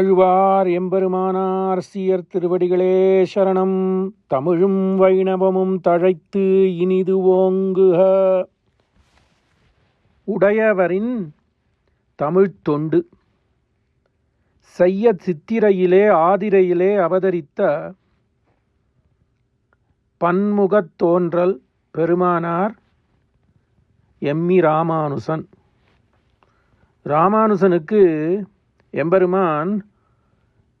ஆழ்வார் எம்பெருமானார் shear திருவடிகளே சரணம். தமிழும் வைணவமும் தழைத்து இனிது ஓங்குக. உடையவரின் தமிழ்த் தொண்டு. செய்ய சித்திரையிலே ஆதிரையிலே அவதரித்த பன்முகத் தோன்றல் பெருமானார் எம்மி ராமானுசன். ராமானுசனுக்கு எம்பெருமான்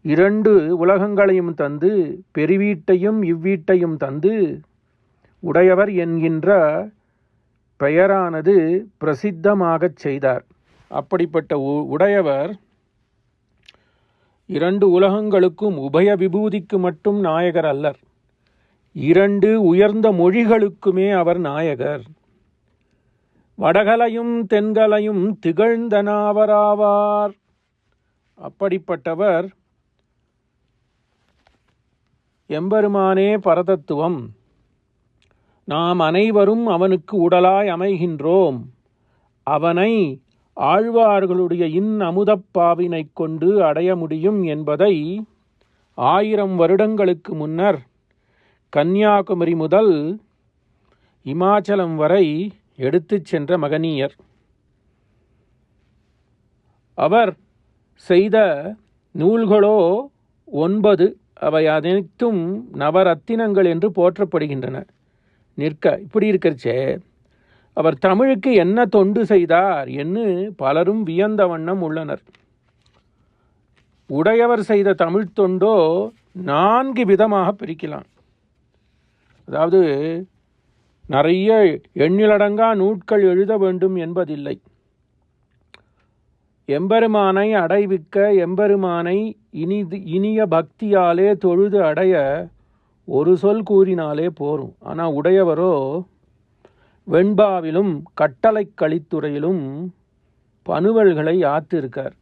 இரண்டு உலகங்களையும் தந்து பெருவீட்டையும் இவ்வீட்டையும் தந்து உடையவர் என்கின்ற பெயரானது பிரசித்தமாகச் செய்தார். அப்படிப்பட்ட உ- உடையவர் இரண்டு உலகங்களுக்கும் உபய விபூதிக்கு மட்டும் நாயகர் அல்லர். இரண்டு உயர்ந்த மொழிகளுக்குமே அவர் நாயகர். வடகலையும் தென்கலையும் திகழ்ந்தனாவராவார். அப்படிப்பட்டவர் எம்பெருமானே பரதத்துவம். நாம் அனைவரும் அவனுக்கு உடலாய் அமைகின்றோம். அவனை ஆழ்வார்களுடைய இன் அமுதப்பாவினைக் கொண்டு அடைய முடியும் என்பதை ஆயிரம் வருடங்களுக்கு முன்னர் கன்னியாகுமரி முதல் இமாச்சலம் வரை எடுத்துச் சென்ற மகனீயர். அவர் செய்த நூல்களோ ஒன்பது அவை அனைத்தும் நவரத்தினங்கள் என்று போற்றப்படுகின்றன. நிற்க இப்படி இருக்கிறச்சே. அவர் தமிழுக்கு என்ன தொண்டு செய்தார் என்று பலரும் வியந்த வண்ணம் உள்ளனர். உடையவர் செய்த தமிழ் தொண்டோ நான்கு விதமாக பிரிக்கலாம். அதாவது நிறைய எண்ணிலடங்கா நூட்கள் எழுத வேண்டும் என்பதில்லை. எம்பெருமானை அடைவிக்க எம்பெருமானை இனிது இனிய பக்தியாலே தொழுது அடைய ஒரு சொல் கூறினாலே போரும். ஆனால் உடையவரோ வெண்பாவிலும் கட்டளை கழித்துறையிலும் பனுவல்களை ஆத்திருக்கார்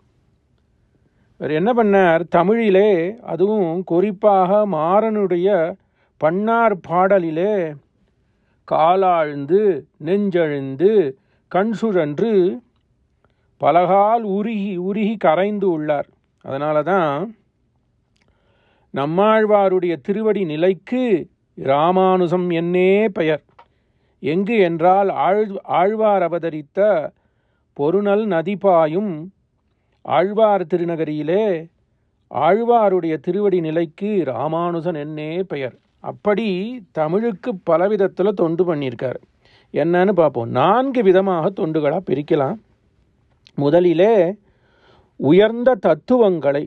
இவர் என்ன பண்ணார்? தமிழிலே அதுவும் குறிப்பாக மாறனுடைய பன்னார் பாடலிலே காலாழ்ந்து நெஞ்செழுந்து கண் சுழன்று பலகால் உருகி உருகி கரைந்து உள்ளார். அதனால தான் நம்மாழ்வாருடைய திருவடி நிலைக்கு ராமானுசம் என்னே பெயர். எங்கு என்றால் ஆழ் ஆழ்வார் அவதரித்த பொருநல் நதிபாயும் ஆழ்வார் திருநகரியிலே ஆழ்வாருடைய திருவடி நிலைக்கு ராமானுசன் என்னே பெயர். அப்படி தமிழுக்கு பலவிதத்தில் தொண்டு பண்ணியிருக்கார். என்னன்னு பார்ப்போம். நான்கு விதமாக தொண்டுகளாக பிரிக்கலாம். முதலிலே உயர்ந்த தத்துவங்களை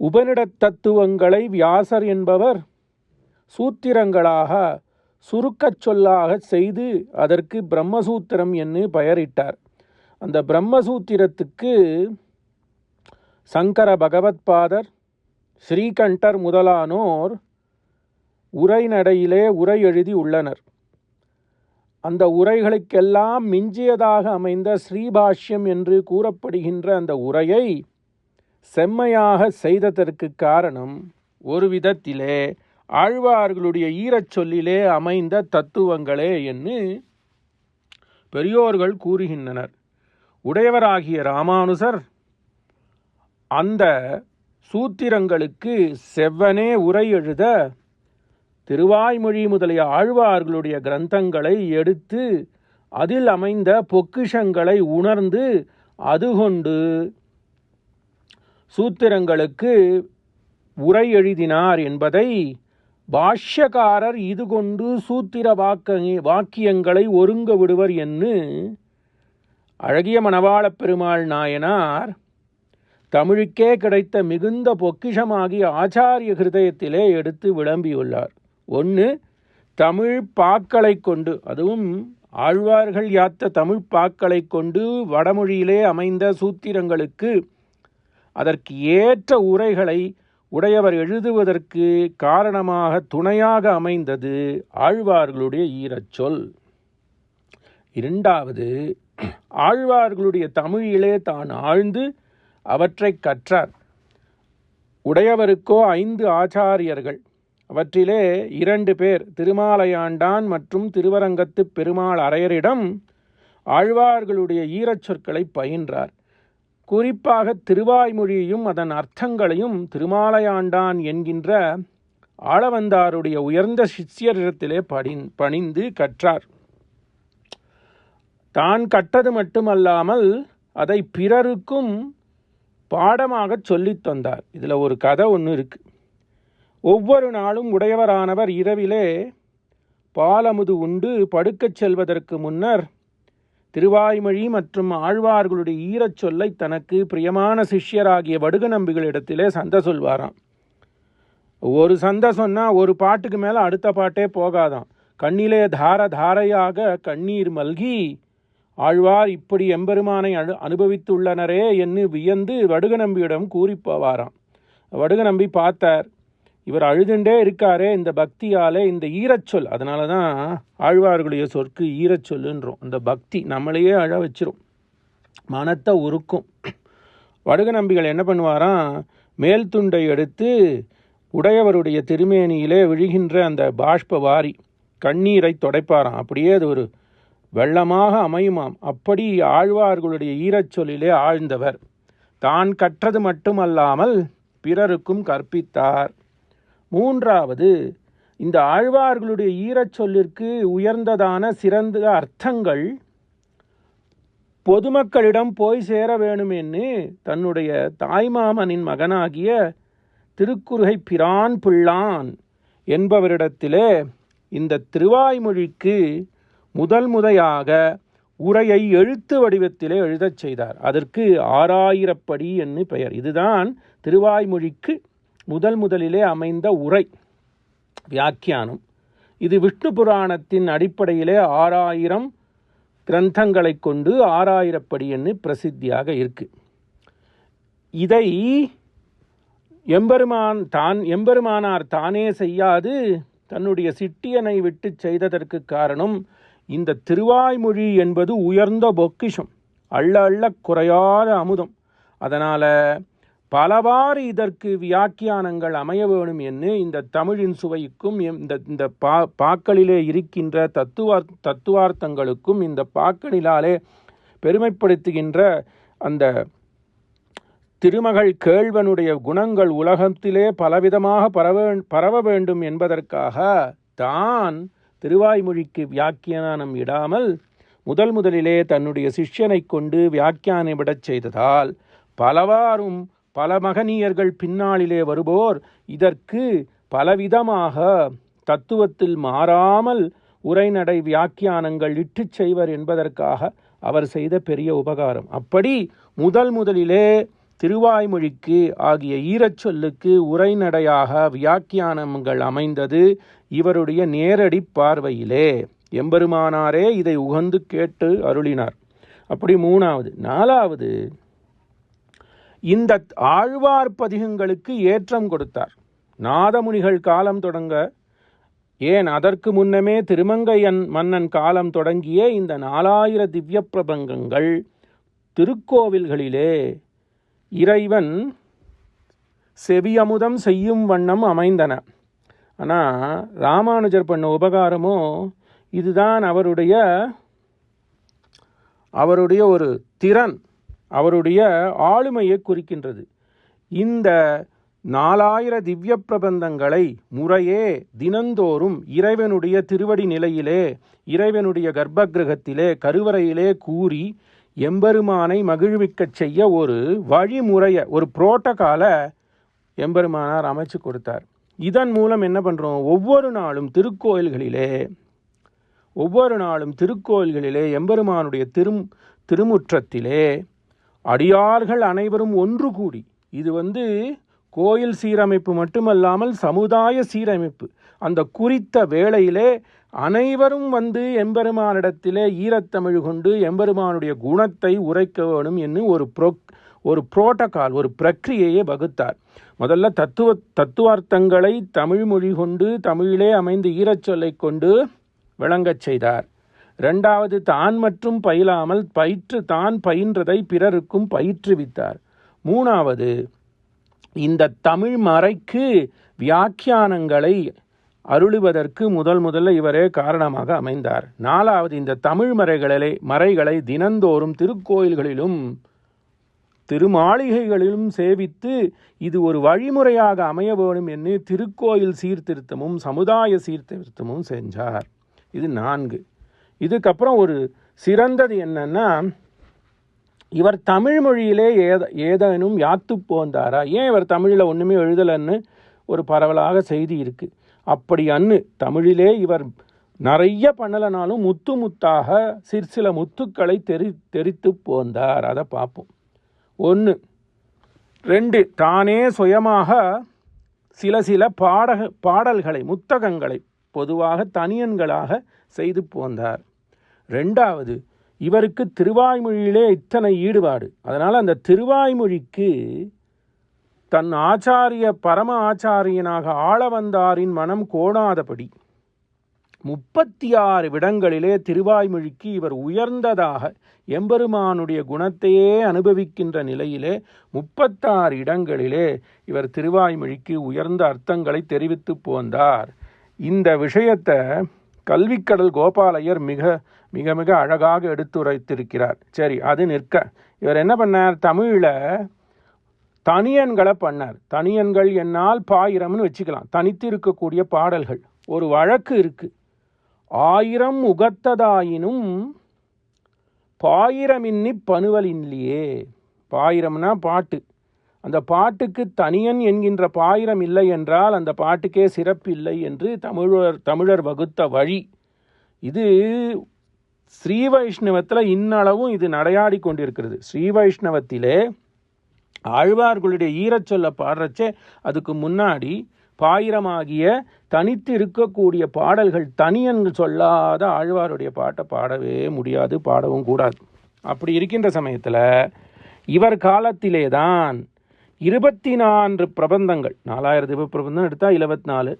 உபனிடத் தத்துவங்களை வியாசர் என்பவர் சூத்திரங்களாக சுருக்கச் சொல்லாக செய்து அதற்கு பிரம்மசூத்திரம் என்று பெயரிட்டார். அந்த பிரம்மசூத்திரத்துக்கு சங்கர பகவத்பாதர் ஸ்ரீகண்டர் முதலானோர் உரைநடையிலே உரை எழுதி உள்ளனர். அந்த உரைகளுக்கெல்லாம் மிஞ்சியதாக அமைந்த ஸ்ரீபாஷ்யம் என்று கூறப்படுகின்ற அந்த உரையை செம்மையாக செய்ததற்கு காரணம் ஒரு விதத்திலே ஆழ்வார்களுடைய ஈரச் சொல்லிலே அமைந்த தத்துவங்களே என்று பெரியோர்கள் கூறுகின்றனர். உடையவராகிய ராமானுசர் அந்த சூத்திரங்களுக்கு செவ்வனே உரை எழுத திருவாய்மொழி முதலிய ஆழ்வார்களுடைய கிரந்தங்களை எடுத்து அதில் அமைந்த பொக்கிஷங்களை உணர்ந்து அதுகொண்டு சூத்திரங்களுக்கு உரை எழுதினார் என்பதை பாஷ்யக்காரர் இது கொண்டு சூத்திர வாக்க வாக்கியங்களை ஒருங்க விடுவர் என்று அழகிய மணவாளப் பெருமாள் நாயனார் தமிழுக்கே கிடைத்த மிகுந்த பொக்கிஷமாகிய ஆச்சாரிய ஹிருதயத்திலே எடுத்து விளம்பியுள்ளார். ஒன்று தமிழ் பாக்களை கொண்டு அதுவும் ஆழ்வார்கள் யாத்த தமிழ் பாக்களை கொண்டு வடமொழியிலே அமைந்த சூத்திரங்களுக்கு அதற்கு ஏற்ற உரைகளை உடையவர் எழுதுவதற்கு காரணமாக துணையாக அமைந்தது ஆழ்வார்களுடைய ஈரச்சொல் இரண்டாவது ஆழ்வார்களுடைய தமிழிலே தான் ஆழ்ந்து அவற்றை கற்றார். உடையவருக்கோ ஐந்து ஆச்சாரியர்கள். அவற்றிலே இரண்டு பேர் திருமாலையாண்டான் மற்றும் திருவரங்கத்துப் பெருமாள் அரையரிடம் ஆழ்வார்களுடைய ஈரச் சொற்களை பயின்றார். குறிப்பாக திருவாய்மொழியையும் அதன் அர்த்தங்களையும் திருமாலையாண்டான் என்கின்ற ஆளவந்தாருடைய உயர்ந்த சிஷ்யரிடத்திலே படி பணிந்து கற்றார். தான் கற்றது மட்டுமல்லாமல் அதை பிறருக்கும் பாடமாக சொல்லித் தந்தார். இதில் ஒரு கதை ஒன்று இருக்குது ஒவ்வொரு நாளும் உடையவரானவர் இரவிலே பாலமுது உண்டு படுக்கச் செல்வதற்கு முன்னர் திருவாய்மொழி மற்றும் ஆழ்வார்களுடைய ஈரச் சொல்லை தனக்கு பிரியமான சிஷ்யராகிய வடுக நம்பிகளிடத்திலே சந்தை சொல்வாராம். ஒரு சந்தை சொன்னால் ஒரு பாட்டுக்கு மேலே அடுத்த பாட்டே போகாதாம். கண்ணிலே தார தாரையாக கண்ணீர் மல்கி ஆழ்வார் இப்படி எம்பெருமானை அனு அனுபவித்துள்ளனரே என்று வியந்து வடுக நம்பியிடம் கூறி போவாராம். வடுக நம்பி பார்த்தார் இவர் அழுதுண்டே இருக்காரே இந்த பக்தியாலே இந்த ஈரச்சொல். அதனால தான் ஆழ்வார்களுடைய சொற்கு ஈரச்சொல்லுன்றோம். அந்த பக்தி நம்மளையே அழ வச்சிரும். மனத்தை உருக்கும். வடுக நம்பிகள் என்ன பண்ணுவாராம்? மேல் துண்டை எடுத்து உடையவருடைய திருமேனியிலே விழுகின்ற அந்த பாஷ்ப வாரி கண்ணீரை தொடைப்பாராம். அப்படியே அது ஒரு வெள்ளமாக அமையுமாம். அப்படி ஆழ்வார்களுடைய ஈரச்சொல்லிலே ஆழ்ந்தவர். தான் கற்றது மட்டுமல்லாமல் பிறருக்கும் கற்பித்தார். மூன்றாவது இந்த ஆழ்வார்களுடைய ஈரச்சொல்லிற்கு உயர்ந்ததான சிறந்த அர்த்தங்கள் பொதுமக்களிடம் போய் சேர வேணுமென்னு தன்னுடைய தாய்மாமனின் மகனாகிய திருக்குறுகை பிரான் பிள்ளான் என்பவரிடத்திலே இந்த திருவாய்மொழிக்கு முதல் முறையாக உரையை எழுத்து வடிவத்திலே எழுதச் செய்தார். அதற்கு ஆறாயிரப்படி என்று பெயர். இதுதான் திருவாய்மொழிக்கு முதல் முதலிலே அமைந்த உரை வியாக்கியானம். இது விஷ்ணு புராணத்தின் அடிப்படையிலே ஆறாயிரம் கிரந்தங்களை கொண்டு ஆறாயிரப்படி என்று பிரசித்தியாக இருக்கு. இதை எம்பெருமான் தான் எம்பெருமானார் தானே செய்யாது தன்னுடைய சிட்டியனை விட்டு செய்ததற்கு காரணம் இந்த திருவாய்மொழி என்பது உயர்ந்த பொக்கிஷம் அள்ள அள்ள குறையாத அமுதம். அதனால் பலவாறு இதற்கு வியாக்கியானங்கள் அமைய வேணும் என்று இந்த தமிழின் சுவைக்கும் இந்த இந்த பா பாக்களிலே இருக்கின்ற தத்துவார் தத்துவார்த்தங்களுக்கும் இந்த பாக்களிலாலே பெருமைப்படுத்துகின்ற அந்த திருமகள் கேழ்வனுடைய குணங்கள் உலகத்திலே பலவிதமாக பரவ பரவ வேண்டும் என்பதற்காக தான் திருவாய்மொழிக்கு வியாக்கியானம் இடாமல் முதல் முதலிலே தன்னுடைய சிஷ்யனை கொண்டு வியாக்கியானமிடச் செய்ததால் பலவாறும் பல மகனியர்கள் பின்னாளிலே வருவோர் இதற்கு பலவிதமாக தத்துவத்தில் மாறாமல் உரைநடை வியாக்கியானங்கள் இட்டுச் செய்வர் என்பதற்காக அவர் செய்த பெரிய உபகாரம். அப்படி முதல் முதலிலே திருவாய்மொழிக்கு ஆகிய ஈரச்சொல்லுக்கு உரைநடையாக வியாக்கியானங்கள் அமைந்தது இவருடைய நேரடி பார்வையிலே. எம்பெருமானாரே இதை உகந்து கேட்டு அருளினார். அப்படி மூணாவது நாலாவது இந்த ஆழ்வார் பதிகங்களுக்கு ஏற்றம் கொடுத்தார். நாதமுனிகள் காலம் தொடங்க ஏன் அதற்கு முன்னமே திருமங்கையன் மன்னன் காலம் தொடங்கிய இந்த நாலாயிர திவ்ய பிரபங்கங்கள் திருக்கோவில்களிலே இறைவன் செவியமுதம் செய்யும் வண்ணம் அமைந்தன. ஆனால் ராமானுஜர் பண்ண உபகாரமோ இதுதான் அவருடைய அவருடைய ஒரு திறன். அவருடைய ஆளுமையை குறிக்கின்றது. இந்த நாலாயிர திவ்ய பிரபந்தங்களை முறையே தினந்தோறும் இறைவனுடைய திருவடி நிலையிலே இறைவனுடைய கர்ப்பகிரகத்திலே கருவறையிலே கூறி எம்பெருமானை மகிழ்விக்கச் செய்ய ஒரு வழிமுறையை ஒரு புரோட்டகால எம்பெருமானார் அமைச்சு கொடுத்தார். இதன் மூலம் என்ன பண்ணுறோம் ஒவ்வொரு நாளும் திருக்கோயில்களிலே ஒவ்வொரு நாளும் திருக்கோயில்களிலே எம்பெருமானுடைய திரும் திருமுற்றத்திலே அடியார்கள் அனைவரும் ஒன்று கூடி இது வந்து கோயில் சீரமைப்பு மட்டுமல்லாமல் சமுதாய சீரமைப்பு. அந்த குறித்த வேளையிலே அனைவரும் வந்து எம்பெருமானிடத்திலே ஈரத்தமிழ் கொண்டு எம்பெருமானுடைய குணத்தை உரைக்க வேணும் என்று ஒரு ப்ரோ ஒரு புரோட்டோகால் ஒரு பிரக்கிரியையை வகுத்தார். முதல்ல தத்துவ தத்துவார்த்தங்களை தமிழ் மொழி கொண்டு தமிழிலே அமைந்த ஈரச்சொல்லை கொண்டு விளங்கச் செய்தார். ரெண்டாவது தான் மற்றும் பயிலாமல் பயிற்று தான் பயின்றதை பிறருக்கும் பயிற்றுவித்தார். மூணாவது இந்த தமிழ் மறைக்கு வியாக்கியானங்களை அருளுவதற்கு முதல் முதல்ல இவரே காரணமாக அமைந்தார். நாலாவது இந்த தமிழ் மறைகளை மறைகளை தினந்தோறும் திருக்கோயில்களிலும் திருமாளிகைகளிலும் சேவித்து இது ஒரு வழிமுறையாக அமைய வேண்டும் என்று திருக்கோயில் சீர்திருத்தமும் சமுதாய சீர்திருத்தமும் செஞ்சார். இது நான்கு. இதுக்கப்புறம் ஒரு சிறந்தது என்னன்னா இவர் தமிழ் மொழியிலே ஏத ஏதேனும் யாத்து போந்தாரா ஏன் இவர் தமிழில் ஒன்றுமே எழுதலைன்னு ஒரு பரவலாக செய்தி இருக்குது அப்படி அன்னு தமிழிலே இவர் நிறைய பண்ணலைனாலும் முத்து முத்தாக சிற்சில முத்துக்களை தெரி தெரித்து போந்தார் அதை பார்ப்போம் ஒன்று ரெண்டு. தானே சுயமாக சில சில பாடக பாடல்களை முத்தகங்களை பொதுவாக தனியன்களாக செய்து போந்தார் ரெண்டாவது இவருக்கு திருவாய்மொழியிலே இத்தனை ஈடுபாடு. அதனால் அந்த திருவாய்மொழிக்கு தன் ஆச்சாரிய பரம ஆச்சாரியனாக ஆள வந்தாரின் மனம் கோணாதபடி முப்பத்தி ஆறு விடங்களிலே திருவாய்மொழிக்கு இவர் உயர்ந்ததாக எம்பெருமானுடைய குணத்தையே அனுபவிக்கின்ற நிலையிலே முப்பத்தாறு இடங்களிலே இவர் திருவாய்மொழிக்கு உயர்ந்த அர்த்தங்களை தெரிவித்து போந்தார் இந்த விஷயத்தை கல்விக்கடல் கோபாலையர் மிக மிக மிக அழகாக எடுத்துரைத்திருக்கிறார். சரி அது நிற்க. இவர் என்ன பண்ணார்? தமிழில் தனியன்களை பண்ணார். தனியன்கள் என்னால் பாயிரம்னு வச்சுக்கலாம். தனித்து இருக்கக்கூடிய பாடல்கள். ஒரு வழக்கு இருக்கு. ஆயிரம் உகத்ததாயினும் பாயிரமின்னி பனுவலின்லியே பாயிரம்னா பாட்டு. அந்த பாட்டுக்கு தனியன் என்கின்ற பாயிரம் இல்லை என்றால் அந்த பாட்டுக்கே சிறப்பு இல்லை என்று தமிழர் தமிழர் வகுத்த வழி. இது ஸ்ரீ வைஷ்ணவத்தில் இன்னளவும் இது நடையாடி கொண்டிருக்கிறது. ஸ்ரீ வைஷ்ணவத்திலே ஆழ்வார்களுடைய ஈரச்சொல்ல பாடுறச்சே அதுக்கு முன்னாடி பாயிரமாகிய தனித்து இருக்கக்கூடிய பாடல்கள் தனியன்கள் சொல்லாத ஆழ்வாருடைய பாட்டை பாடவே முடியாது பாடவும் கூடாது. அப்படி இருக்கின்ற சமயத்தில் இவர் காலத்திலே தான் இருபத்தி நான்கு பிரபந்தங்கள். நாலாயிரத்து பிரபந்தம் எடுத்தால் இருபத்தி நாலு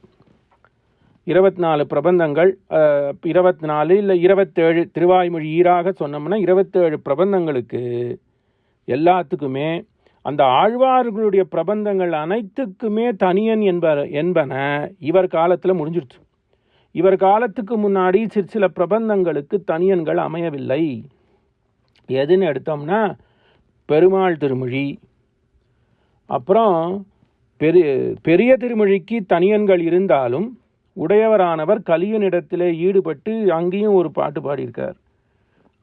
இருபத்தி நாலு பிரபந்தங்கள் இருபத்தி நாலு இல்லை இருபத்தேழு திருவாய்மொழி ஈராக சொன்னோம்னா இருபத்தேழு பிரபந்தங்களுக்கு எல்லாத்துக்குமே அந்த ஆழ்வார்களுடைய பிரபந்தங்கள் அனைத்துக்குமே தனியன் என்ப என்பன இவர் காலத்தில் முடிஞ்சிருச்சு. இவர் காலத்துக்கு முன்னாடி சிறு சில பிரபந்தங்களுக்கு தனியன்கள் அமையவில்லை. எதுன்னு எடுத்தோம்னா பெருமாள் திருமொழி அப்புறம் பெரிய பெரிய திருமொழிக்கு தனியன்கள் இருந்தாலும் உடையவரானவர் கலியனிடத்திலே ஈடுபட்டு அங்கேயும் ஒரு பாட்டு பாடியிருக்கார்.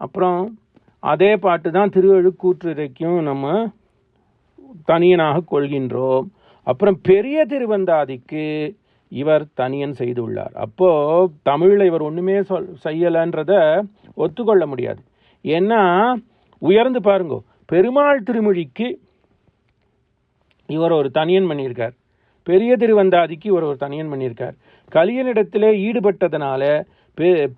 அப்புறம் அதே பாட்டு தான் திருவழுக்கூற்றுரைக்கும் நம்ம தனியனாக கொள்கின்றோம். அப்புறம் பெரிய திருவந்தாதிக்கு இவர் தனியன் செய்துள்ளார். அப்போது தமிழில் இவர் ஒன்றுமே சொல் செய்யலைன்றத ஒத்துக்கொள்ள முடியாது. ஏன்னா உயர்ந்து பாருங்க பெருமாள் திருமொழிக்கு இவர் ஒரு தனியன் பண்ணியிருக்கார். பெரிய திருவந்தாதிக்கு இவர் ஒரு தனியன் பண்ணியிருக்கார். கலியனிடத்திலே ஈடுபட்டதனால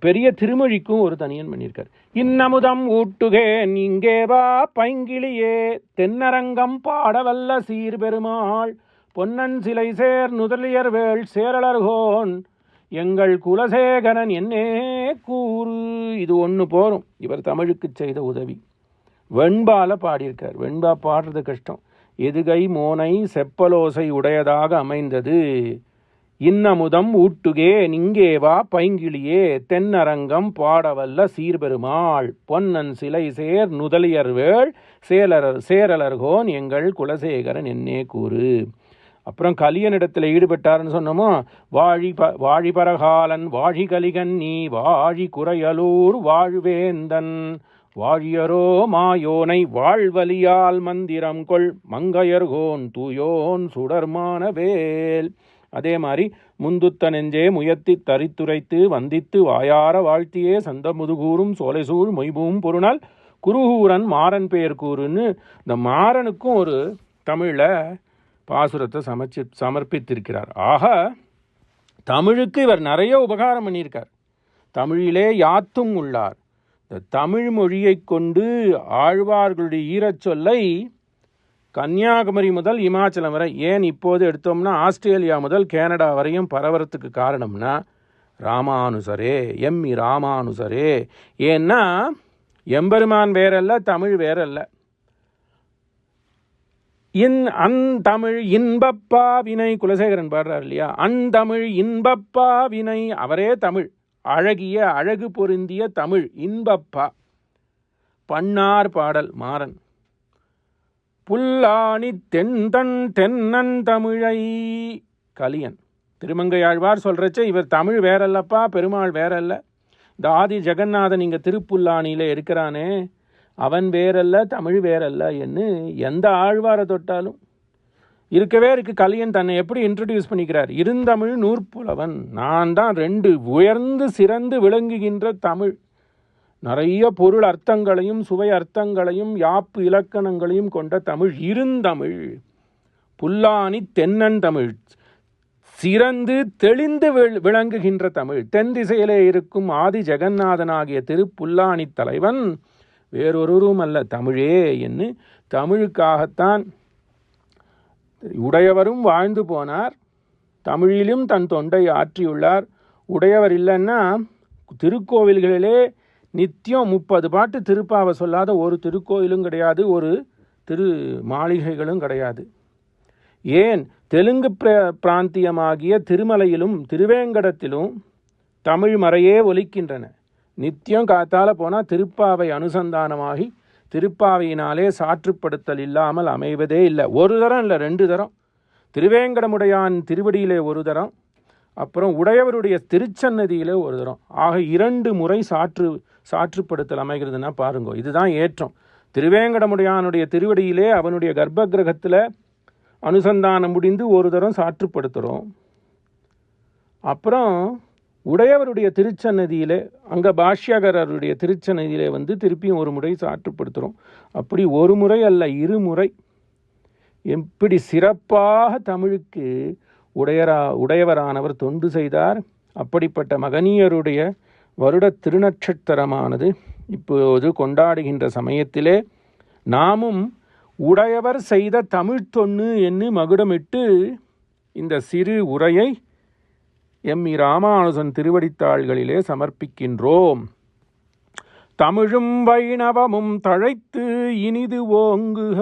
பெரிய திருமொழிக்கும் ஒரு தனியன் பண்ணியிருக்கார். இன்னமுதம் ஊட்டுகேன் இங்கே வா பைங்கிளியே தென்னரங்கம் பாடவல்ல சீர்பெருமாள் பொன்னன் சிலை சேர் நுதலியர் வேள் சேரலர்கோன் எங்கள் குலசேகரன் என்னே கூறு. இது ஒன்று போரும். இவர் தமிழுக்கு செய்த உதவி. வெண்பால பாடியிருக்கார். வெண்பா பாடுறது கஷ்டம். எதுகை மோனை செப்பலோசை உடையதாக அமைந்தது. இன்னமுதம் ஊட்டுகே நிங்கேவா பைங்கிளியே தென்னரங்கம் பாடவல்ல சீர்பெருமாள். பொன்னன் சிலை சேர் நுதலியர்வேள் சேலரர் சேரலர்கோன் எங்கள் குலசேகரன் என்னே கூறு. அப்புறம் கலியனிடத்தில் ஈடுபட்டார்னு சொன்னோமோ வாழி ப வாழிபரகாலன் வாழி கலிகன் நீ வாழி குறையலூர் வாழ்வேந்தன். வாழியரோ மாயோனை வாழ்வலியால் மந்திரம் கொள் மங்கையர்கோன் தூயோன் சுடர்மான வேல் அதே மாதிரி முந்துத்த நெஞ்சே முயத்தி தரித்துரைத்து வந்தித்து வாயார வாழ்த்தியே சந்த முதுகூரும் சோலைசூழ் மொய்பூம் பொருணால் குருகூரன் மாறன் பெயர் கூறுன்னு இந்த மாறனுக்கும் ஒரு தமிழில் பாசுரத்தை சமைச்சு சமர்ப்பித்திருக்கிறார். ஆக தமிழுக்கு இவர் நிறைய உபகாரம் பண்ணியிருக்கார். தமிழிலே யாத்தும் உள்ளார். இந்த தமிழ் மொழியை கொண்டு ஆழ்வார்களுடைய ஈரச்சொல்லை கன்னியாகுமரி முதல் இமாச்சலம் வரை ஏன் இப்போது எடுத்தோம்னா ஆஸ்திரேலியா முதல் கனடா வரையும் பரவறதுக்கு காரணம்னா ராமானுசரே எம்மி ராமானுசரே. ஏன்னா எம்பெருமான் வேறல்ல தமிழ் வேறல்ல. இன் அந்தமிழ் இன்பப்பா வினை குலசேகரன் பாடுறார் இல்லையா? அந்தமிழ் இன்பப்பா வினை அவரே தமிழ். அழகிய அழகு பொருந்திய தமிழ் இன்பப்பா. பண்ணார் பாடல் மாறன். புல்லாணி தென்தன் தென்னன் தமிழை. கலியன் திருமங்கையாழ்வார் சொல்கிறச்ச இவர் தமிழ் வேறல்லப்பா பெருமாள் வேறல்ல. இந்த ஆதி ஜெகநாதன் இங்கே திருப்புல்லாணியில் இருக்கிறானே அவன் வேறல்ல தமிழ் வேறல்ல என்று எந்த ஆழ்வாரை தொட்டாலும் இருக்கவே இருக்கு. கலியன் தன்னை எப்படி இன்ட்ரடியூஸ் பண்ணிக்கிறார்? இருந்தமிழ் நூற்புலவன். நான் தான் ரெண்டு உயர்ந்து சிறந்து விளங்குகின்ற தமிழ். நிறைய பொருள் அர்த்தங்களையும் சுவை அர்த்தங்களையும் யாப்பு இலக்கணங்களையும் கொண்ட தமிழ். இருந்தமிழ். புல்லானி தென்னன் தமிழ். சிறந்து தெளிந்து விளங்குகின்ற தமிழ். தென் திசையிலே இருக்கும் ஆதி ஜெகநாதனாகிய திருப்புல்லாணி தலைவன் வேறொருவரும் அல்ல தமிழே என்று தமிழுக்காகத்தான் உடையவரும் வாழ்ந்து போனார். தமிழிலும் தன் தொண்டை ஆற்றியுள்ளார். உடையவர் இல்லைன்னா திருக்கோவில்களிலே நித்தியம் முப்பது பாட்டு திருப்பாவை சொல்லாத ஒரு திருக்கோயிலும் கிடையாது ஒரு திரு மாளிகைகளும் கிடையாது. ஏன்? தெலுங்கு பிர பிராந்தியமாகிய திருமலையிலும் திருவேங்கடத்திலும் தமிழ் மறையே ஒலிக்கின்றன. நித்தியம் காத்தால போனால் திருப்பாவை அனுசந்தானமாகி திருப்பாவையினாலே சாற்றுப்படுத்தல் இல்லாமல் அமைவதே இல்லை. ஒரு தரம் இல்லை ரெண்டு தரம். திருவேங்கடமுடையான் திருவடியிலே ஒரு தரம். அப்புறம் உடையவருடைய திருச்சன்னதியிலே ஒரு தரம். ஆக இரண்டு முறை சாற்று சாற்றுப்படுத்தல் அமைகிறதுனா பாருங்க இதுதான் ஏற்றம். திருவேங்கடமுடையானுடைய திருவடியிலே அவனுடைய கர்ப்ப கிரகத்தில் அனுசந்தானம் முடிந்து ஒரு தரம் சாற்றுப்படுத்துகிறோம் அப்புறம் உடையவருடைய திருச்சன்னதியிலே அங்கே பாஷ்யகரருடைய திருச்சன்னதியிலே வந்து திருப்பியும் ஒரு முறை சாற்றுப்படுத்துகிறோம் அப்படி ஒரு முறை அல்ல இருமுறை எப்படி சிறப்பாக தமிழுக்கு உடையரா உடையவரானவர் தொண்டு செய்தார். அப்படிப்பட்ட மகனியருடைய வருட திருநட்சத்திரமானது இப்போது கொண்டாடுகின்ற சமயத்திலே நாமும் உடையவர் செய்த தமிழ் தொன்னு என்று மகுடமிட்டு இந்த சிறு உரையை எம் இ ராமானுஜன் திருவடித்தாள்களிலே சமர்ப்பிக்கின்றோம். தமிழும் வைணவமும் தழைத்து இனிது ஓங்குக.